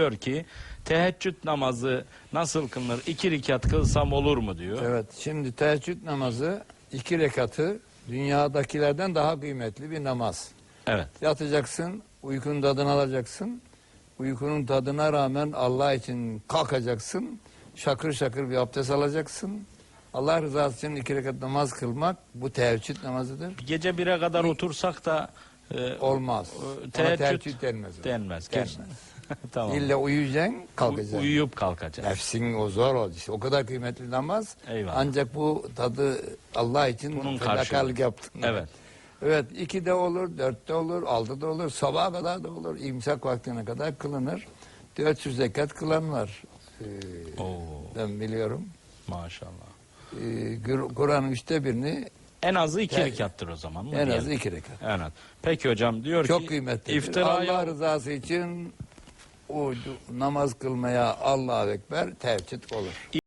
diyor ki teheccüd namazı nasıl kılınır? İki rekat kılsam olur mu diyor. Evet, şimdi teheccüd namazı iki rekatı dünyadakilerden daha kıymetli bir namaz. Evet. Yatacaksın, uykunun tadını alacaksın. Uykunun tadına rağmen Allah için kalkacaksın. Şakır şakır bir abdest alacaksın. Allah rızası için iki rekat namaz kılmak bu teheccüd namazıdır. Gece bire kadar otursak da e, Olmaz. o- Ona teheccüd denmez. denmez. Denmez. Tamam. İlle uyuyacaksın, U- kalkacaksın. uyuyup kalkacak. Nefsin o zor oldu. İşte o kadar kıymetli namaz. Eyvallah. Ancak bu tadı Allah için Bunun fedakarlık yaptın. Evet. Evet iki de olur, dörtte olur, altıda olur, sabaha kadar da olur. İmsak vaktine kadar kılınır. 400 zekat kılan var. Ee, Oo, ben biliyorum. maşallah. Ee, Kur- Kur'an'ın üçte birini En azı iki rekattır o zaman. en diyelim? iki rekat. Az. Peki hocam diyor Çok ki kıymetli. iftiraya Allah rızası için o namaz kılmaya Allahu Ekber teheccüd olur.